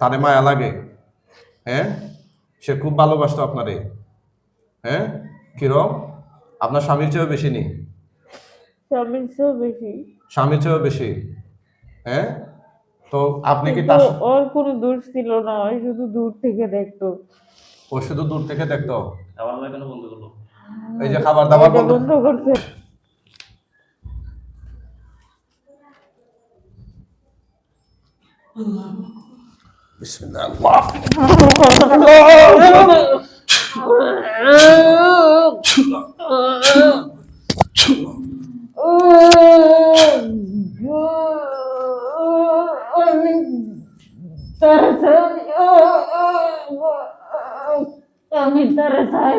তারে মায়া লাগে। হ্যাঁ? সে খুব ভালোবাসতো আপনারে। হ্যাঁ? কিরম? আপনার স্বামীর চেয়েও বেশি নেই স্বামীর চেয়েও বেশি। স্বামীর চেয়েও বেশি। হ্যাঁ? তো আপনি কি তার ওর কোনো দোষ ছিল না ওই শুধু দূর থেকে দেখতো। ও শুধু দূর থেকে দেখতো? না কেন বন্ধ করল? এই যে খাবার দাবার বন্ধ বন্ধ করছে। বিসমিল্লাহ আল্লাহ আমি তারা চাই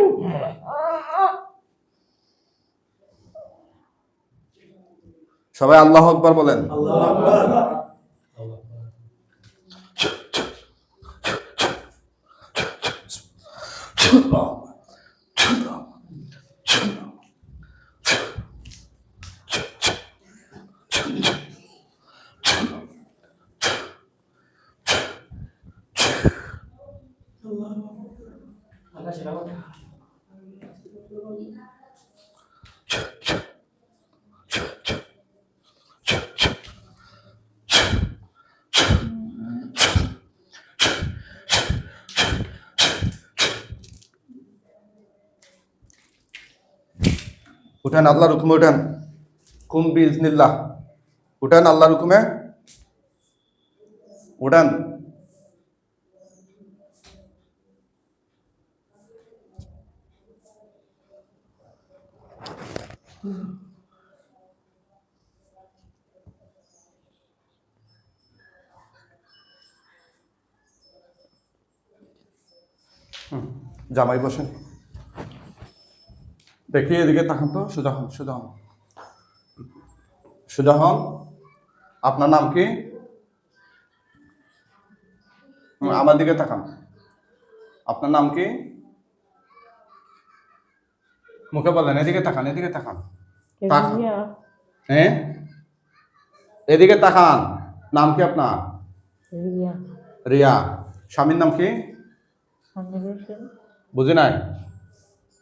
সবাই আল্লাহ আকবার। বলেন উঠেন আল্লাহর হুকুমে উঠেন কুম বিজনিল্লাহ উঠেন আল্লাহর হুকুমে উঠেন জামাই বসেন। দেখি এদিকে তাকান তো, সুজা হন সুজা হন। সুজা হন, আপনার নাম কি? আমার দিকে তাকান। আপনার নাম কি? মুখে বলেন, এদিকে তাকান এদিকে তাকান। হ্যাঁ এদিকে তাকান। নাম কি আপনার? রিয়া। রিয়া। স্বামীর নাম কি? বুঝি নাই।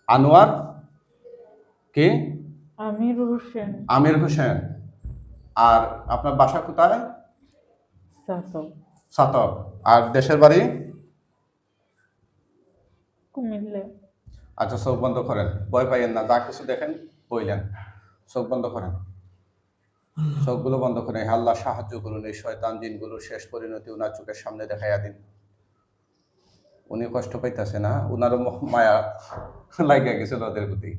আনোয়ার? কি? আমির হোসেন। আমির হোসেন। আর আপনার বাসা কোথায়? সাতক। আর দেশের বাড়ি? কুমিল্লা। আচ্ছা চোখ বন্ধ করেন। ভয় পাইয়েন না যা কিছু দেখেন বইলেন। চোখ বন্ধ করেন। চোখগুলো বন্ধ করেন। হে আল্লাহ, সাহায্য করুন। এই শয়তান জিনগুলোর শেষ পরিণতি ওনার চোখের সামনে দেখাইয়া দিন। উনি কষ্ট পাইতেছে না? ওনারও মায়া লাগিয়া গেছিল ওদের প্রতি।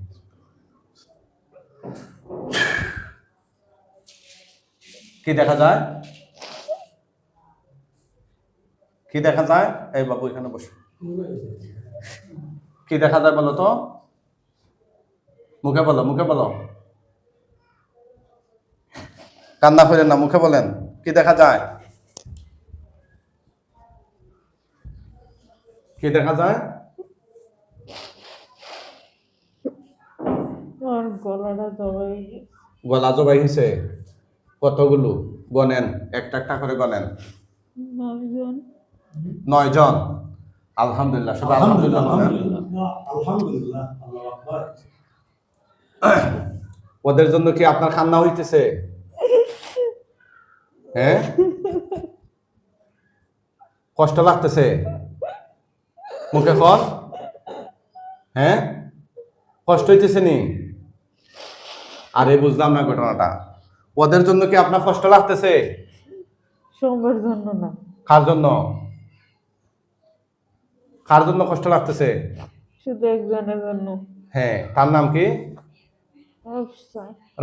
কি দেখা যায়? কি দেখা যায়? এই বাবু, এখানে বসো। কি দেখা যায় বলো তো? মুখে বলো মুখে বলো। কান্না করেন না মুখে বলেন কি দেখা যায়? কি দেখা যায়? ওর গলাটা দবাই গলা জবাই হয়েছে? কতগুলো? গনেন একটা একটা করে গনেন। নয়জন। নয় জন আলহামদুলিল্লাহ সবাই আলহামদুলিল্লাহ আলহামদুলিল্লাহ ওদের জন্য কি আপনার কান্না হইতেছে? হ্যাঁ কষ্ট লাগতেছে। মুখে কর। হ্যাঁ কষ্ট হইতেছে নি? আরে বুঝলাম না ঘটনাটা। ওদের জন্য কি আপনার কষ্ট লাগতেছে? সবার জন্য না। কার জন্য? কার জন্য কষ্ট লাগতেছে? শুধু একজনের জন্য। হ্যাঁ তার নাম কি?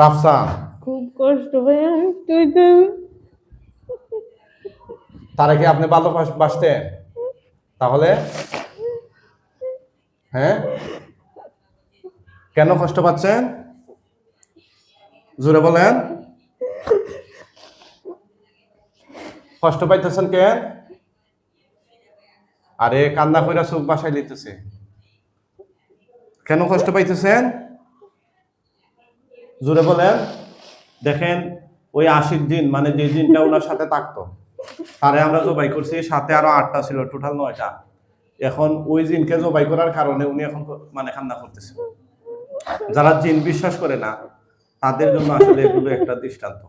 রাফসান। খুব কষ্ট ভাই আমি তারা কি আপনি ভালো ভালোবাসতেন তাহলে? হ্যাঁ? কেন কষ্ট পাচ্ছেন? জোরে বলেন। কষ্ট পাইতেছেন কেন আরে কান্না কইরা চোখ বাসায় লিতেছে কেন কষ্ট পাইতেছেন? জোরে বলেন। দেখেন, ওই আশির দিন মানে যে দিনটা ওনার সাথে থাকতো। তারে আমরা জবাই করছি সাথে আরও আটটা ছিল টোটাল নয়টা। এখন ওই জিনকে জবাই করার কারণে উনি এখন মানে কান্না করতেছে। যারা জিন বিশ্বাস করে না তাদের জন্য আসলে এগুলো একটা দৃষ্টান্ত।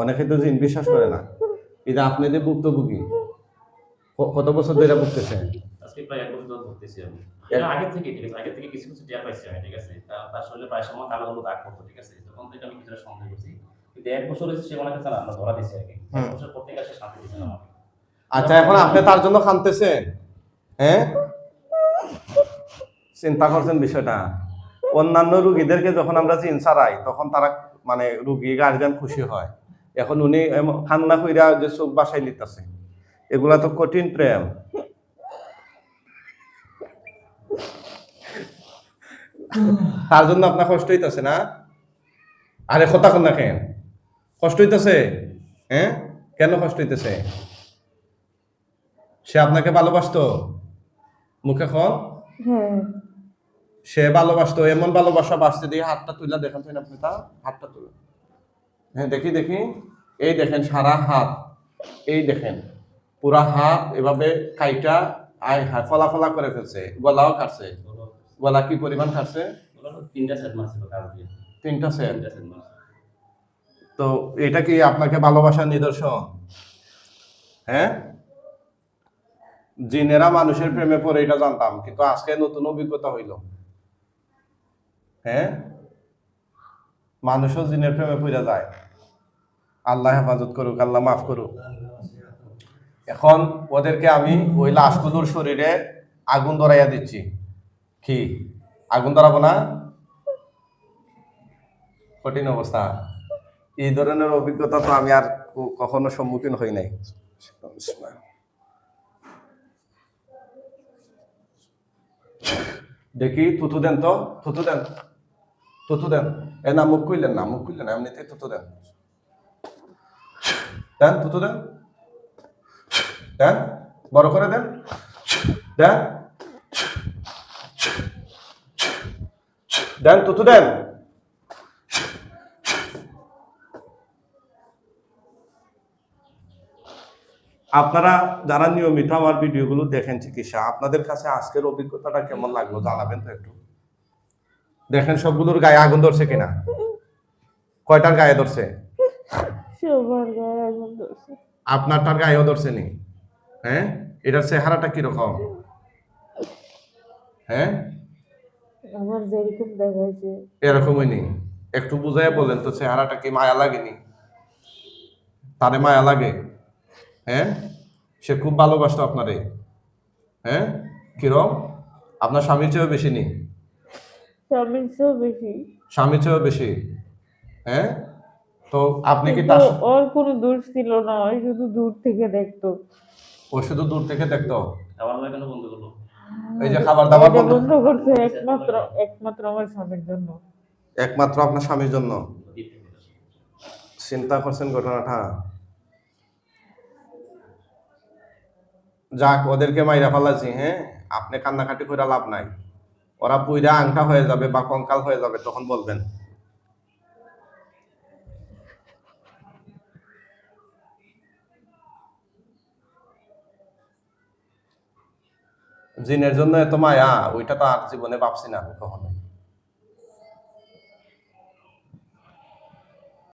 অনেকে তো জিন বিশ্বাস করে না। এটা আপনি যে ভুক্তভোগী কত বছর ধরে ভুগতেছেন? আজকে প্রায় এক বছর ভুগতেছি আমি। আগে থেকে ঠিক আছে আগে থেকে কিছু কিছু টিয়া পাইছি আমি ঠিক আছে। তার শরীরে প্রায় সময় কালো কালো দাগ পড়তো ঠিক আছে। তখন থেকে আমি কিছুটা সন্দেহ করছি। কিন্তু এক বছর হয়েছে সে মনে কাছে আমরা ধরা দিছি আর কি এক বছর পর থেকে সে শান্তি দিচ্ছে না আমাকে। আচ্ছা এখন আপনি তার জন্য কানতেছেন হ্যাঁ? চিন্তা করছেন বিষয়টা। অন্যান্য রুগীদেরকে যখন আমরা চিন ছাড়াই তখন তারা মানে রুগী গার্জেন খুশি হয়। এখন উনি কান্না কইরা যে চোখ বাসায় নিতেছে। এগুলা তো কঠিন প্রেম। তার জন্য আপনার কষ্ট হইতেছে না? আরে কথা কন না কেন? কষ্ট হইতেছে? হ্যাঁ কেন কষ্ট হইতেছে? সে আপনাকে ভালোবাসতো? মুখে খন হ্যাঁ। সে ভালোবাসতো এমন ভালোবাসা বাসতে দিয়ে হাতটা তুলে দেখেন তো আপনি তা হাতটা তুলে। হ্যাঁ দেখি দেখি। এই দেখেন সারা হাত। এই দেখেন পুরা হাত এভাবে কাইটা আয় হ্যাঁ ফলা ফলা করে ফেলছে। গলাও কাটছে। গলা কি পরিমাণ কাটছে? তিনটা সেট মারছিল তিনটা সেট তো এটা কি আপনাকে ভালোবাসার নিদর্শন? হ্যাঁ? জিনেরা মানুষের প্রেমে পড়ে, এটা জানতাম, কিন্তু আজকে নতুন অভিজ্ঞতা হইল। হ্যাঁ? মানুষও জিনের প্রেমে পড়ে যায়। আল্লাহ হেফাজত করুক, আল্লাহ মাফ করুক। এখন ওদেরকে আমি ওই লাশগুলোর শরীরে আগুন ধরাইয়া দিচ্ছি। কি? আগুন ধরাবো না? কঠিন অবস্থা। এই ধরনের অভিজ্ঞতা তো আমি আর কখনো সম্মুখীন হই নাই। দেখি থুতু দেন তো থুতু দেন। থুতু দেন। এ না, মুখ খুললেন না, মুখ খুললেন না এমনিতে থুতু দেন। দেন থুতু দেন। দেন, বড় করে দেন। দেন। দেন থুতু দেন। আপনারা যারা নিয়মিত আমার ভিডিওগুলো দেখেন চিকিৎসা আপনাদের কাছে আজকের অভিজ্ঞতাটা কেমন লাগল জানাবেন তো একটু? দেখেন সবগুলোর গায়ে আগুন ধরছে কিনা? কয়টার গায়ে ধরছে? আপনারটার গায়েও ধরছে নি? হ্যাঁ? এটার চেহারাটা কীরকম? হ্যাঁ? আমার যেরকম দেখাইছে। এরকমই নেই একটু বুঝাই বলেন তো চেহারাটা কি মায়া লাগেনি তারে মায়া লাগে? হ্যাঁ? সে খুব ভালোবাসতো আপনারে। হ্যাঁ? কিরম? আপনার স্বামীর চেয়েও বেশি নি স্বামীর চেয়েও বেশি। স্বামীর চেয়েও বেশি? হ্যাঁ? তো আপনি কি তার ওর কোনো দোষ ছিল না ওই শুধু দূর থেকে দেখতো। ও শুধু দূর থেকে দেখতো? আবার আমার কেন বন্ধ করল? এই যে খাবার দাবার বন্ধ করছে একমাত্র একমাত্র আমার স্বামীর জন্য। একমাত্র আপনার স্বামীর জন্য। চিন্তা করছেন ঘটনাটা? যাক, ওদেরকে মাইরা ফেলাছি হ্যাঁ? আপনি কান্নাকাটি করে লাভ নাই। ওরা পুইরা আংটা হয়ে যাবে বা কঙ্কাল হয়ে যাবে, তখন বলবেন। জিনের জন্য এত মায়া, ওইটা তো আর জীবনে ভাবছি না আমি কখনোই